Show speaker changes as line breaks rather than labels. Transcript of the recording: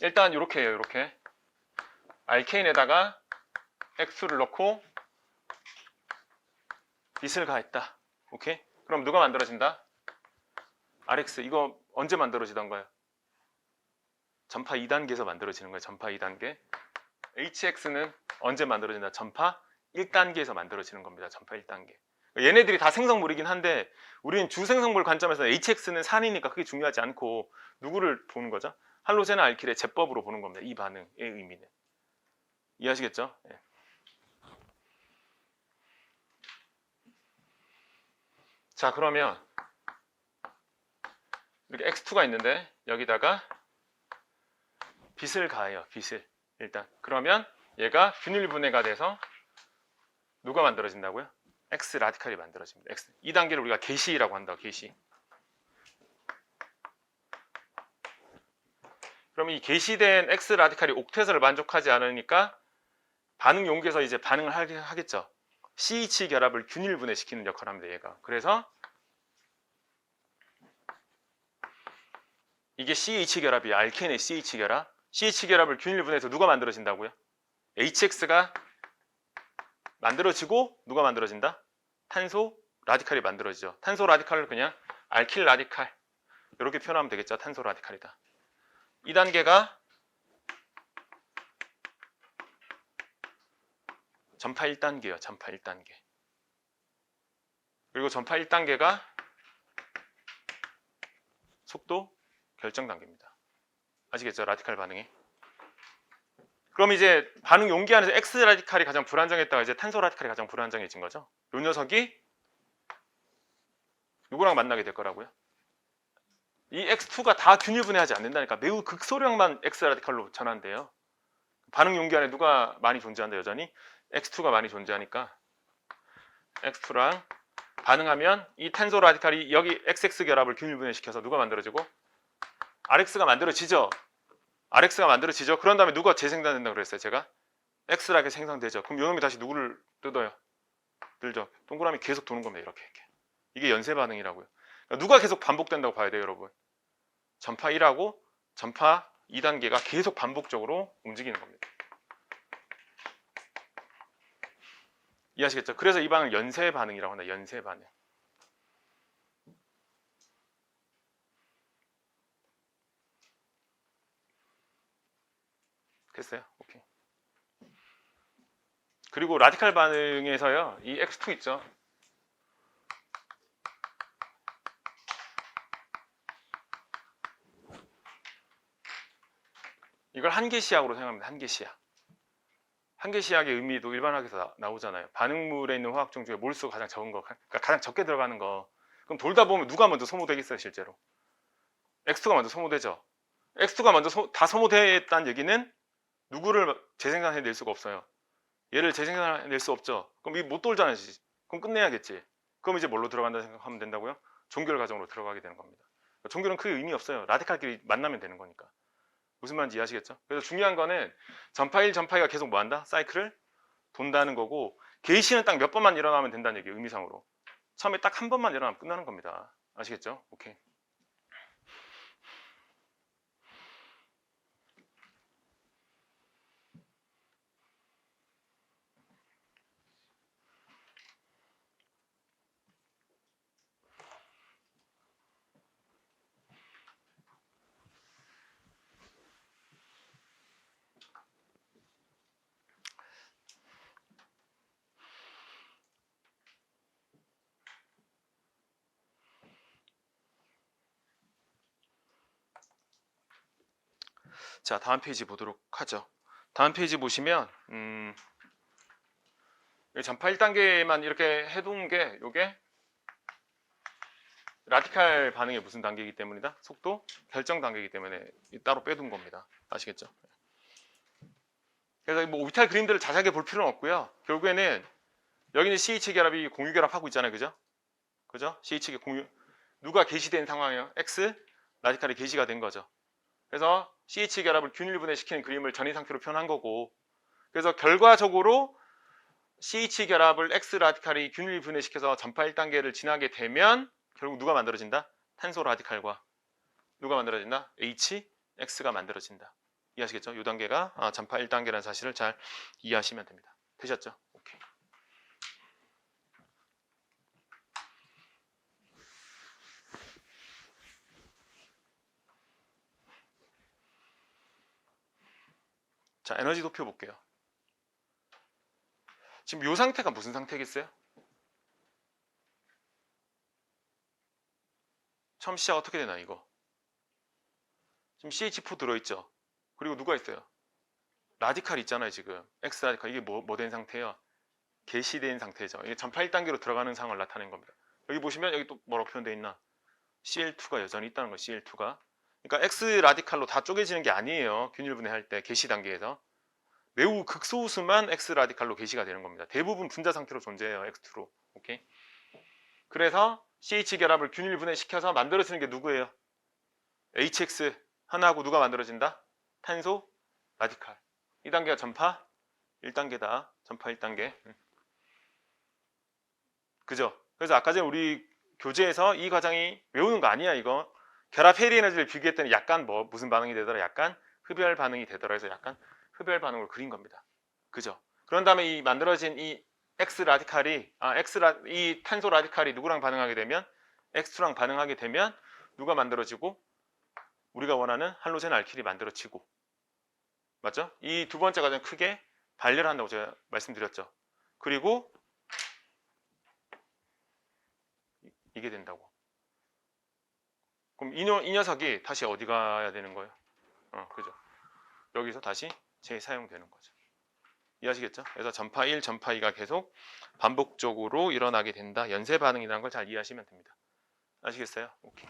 일단 이렇게 해요. 이렇게 알케인에다가 X를 넣고 빛을 가했다. 오케이? 그럼 누가 만들어진다? RX 이거 언제 만들어지던가요? 전파 2단계에서 만들어지는 거예요. 전파 2단계. HX는 언제 만들어진다? 전파 1단계에서 만들어지는 겁니다. 전파 1단계. 얘네들이 다 생성물이긴 한데 우리는 주생성물 관점에서 HX는 산이니까 그게 중요하지 않고 누구를 보는 거죠? 할로젠 알킬의 제법으로 보는 겁니다. 이 반응의 의미는. 이해하시겠죠? 예. 자, 그러면 이렇게 x2가 있는데 여기다가 빛을 가해요. 빛을. 일단. 그러면 얘가 균일 분해가 돼서 누가 만들어진다고요? X 라디칼이 만들어집니다. x. 이 단계를 우리가 개시라고 한다. 개시. 그럼 이 게시된 X 라디칼이 옥텟을 만족하지 않으니까 반응 용기에서 이제 반응을 하겠죠. CH 결합을 균일 분해시키는 역할을 합니다. 얘가. 그래서 이게 CH 결합이 알케인의 CH 결합. CH 결합을 균일 분해해서 누가 만들어진다고요? HX가 만들어지고 누가 만들어진다? 탄소 라디칼이 만들어지죠. 탄소 라디칼을 그냥 알킬 라디칼 이렇게 표현하면 되겠죠. 탄소 라디칼이다. 2단계가 전파 1단계예요. 전파 1단계. 그리고 전파 1단계가 속도 결정 단계입니다. 아시겠죠? 라디칼 반응이. 그럼 이제 반응 용기 안에서 X 라디칼이 가장 불안정했다가 이제 탄소 라디칼이 가장 불안정해진 거죠. 이 녀석이 누구랑 만나게 될 거라고요? 이 X2가 다 균일 분해하지 않는다니까 매우 극소량만 X 라디칼로 전환돼요. 반응 용기 안에 누가 많이 존재한다 여전히 X2가 많이 존재하니까 X2랑 반응하면 이 탄소 라디칼이 여기 XX 결합을 균일 분해시켜서 누가 만들어지고 RX가 만들어지죠. RX가 만들어지죠. 그런 다음에 누가 재생산된다 그랬어요. 제가 X 라디칼 생성되죠. 그럼 요놈이 다시 누구를 뜯어요? 들죠. 동그라미 계속 도는 겁니다. 이렇게 이렇게. 이게 연쇄 반응이라고요. 그러니까 누가 계속 반복된다고 봐야 돼요, 여러분. 전파 1하고 전파 2단계가 계속 반복적으로 움직이는 겁니다. 이해하시겠죠? 그래서 이 반응을 연쇄 반응이라고 한다. 연쇄 반응. 됐어요? 오케이. 그리고 라디칼 반응에서요. 이 X2 있죠? 이걸 한계 시약으로 생각합니다. 한계 시약. 한계 시약의 의미도 일반학에서 나- 나오잖아요. 반응물에 있는 화학종 중에 몰수가 가장 적은 거, 그러니까 가장 적게 들어가는 거. 그럼 돌다 보면 누가 먼저 소모되겠어요, 실제로? X2가 먼저 소모되죠. X2가 먼저 소- 다 소모됐다는 얘기는 누구를 재생산해낼 수가 없어요. 얘를 재생산해낼 수 없죠. 그럼 이못 돌잖아요. 지- 그럼 끝내야겠지. 그럼 이제 뭘로 들어간다 생각하면 된다고요? 종결 과정으로 들어가게 되는 겁니다. 종결은 크게 의미 없어요. 라디칼끼리 만나면 되는 거니까. 무슨 말인지 이해하시겠죠? 그래서 중요한 거는 전파 1, 전파 2가 계속 뭐 한다? 사이클을 돈다는 거고 게이시는 딱 몇 번만 일어나면 된다는 얘기예요. 의미상으로. 처음에 딱 한 번만 일어나면 끝나는 겁니다. 아시겠죠? 오케이. 자, 다음 페이지 보도록 하죠. 다음 페이지 보시면 음, 전파 1단계만 이렇게 해둔 게 요게 라디칼 반응의 무슨 단계이기 때문이다? 속도 결정 단계이기 때문에 따로 빼둔 겁니다. 아시겠죠? 그래서 뭐 오비탈 그림들을 자세하게 볼 필요는 없고요. 결국에는 여기는 CH 결합이 공유 결합하고 있잖아요. 그죠? 그죠? CH 공유 누가 게시된 상황이에요? X 라디칼이 게시가 된 거죠. 그래서 CH 결합을 균일 분해시키는 그림을 전이 상태로 표현한 거고 그래서 결과적으로 CH 결합을 X 라디칼이 균일 분해시켜서 전파 1단계를 지나게 되면 결국 누가 만들어진다? 탄소 라디칼과 누가 만들어진다? H, X가 만들어진다. 이해하시겠죠? 이 단계가 아, 전파 1단계라는 사실을 잘 이해하시면 됩니다. 되셨죠? 자, 에너지 도표 볼게요. 지금 이 상태가 무슨 상태겠어요? 처음 시작 어떻게 되나 이거? 지금 CH4 들어있죠? 그리고 누가 있어요? 라디칼 있잖아요 지금 X 라디칼 이게 뭐뭐된 상태예요? 개시된 상태죠. 이게 전파 1단계로 들어가는 상황을 나타낸 겁니다. 여기 보시면 여기 또 뭐라고 표현되어 있나? CL2가 여전히 있다는 거예요. CL2가. 그러니까 X 라디칼로 다 쪼개지는 게 아니에요. 균일 분해할 때 개시 단계에서 매우 극소수만 X 라디칼로 개시가 되는 겁니다. 대부분 분자 상태로 존재해요. X2로. 오케이. 그래서 CH 결합을 균일 분해시켜서 만들어지는 게 누구예요? HX 하나하고 누가 만들어진다? 탄소 라디칼. 이 단계가 전파 1단계다. 전파 1단계. 음. 그죠? 그래서 아까 전에 우리 교재에서 이 과정이 외우는 거 아니야 이거. 결합 해리 에너지를 비교했더니 약간 뭐 무슨 반응이 되더라? 약간 흡열 반응이 되더라 해서 약간 흡열 반응을 그린 겁니다. 그죠? 그런 다음에 이 만들어진 이 X 라디칼이 아 X 라, 이 탄소 라디칼이 누구랑 반응하게 되면 X2랑 반응하게 되면 누가 만들어지고 우리가 원하는 할로젠 알킬이 만들어지고 맞죠? 이 두 번째 과정 크게 발열한다고 제가 말씀드렸죠. 그리고 이- 이게 된다고. 그럼 이, 녀, 이 녀석이 다시 어디 가야 되는 거예요? 어, 그죠? 여기서 다시 재사용되는 거죠. 이해하시겠죠? 그래서 전파 1, 전파 2가 계속 반복적으로 일어나게 된다. 연쇄 반응이라는 걸 잘 이해하시면 됩니다. 아시겠어요? 오케이.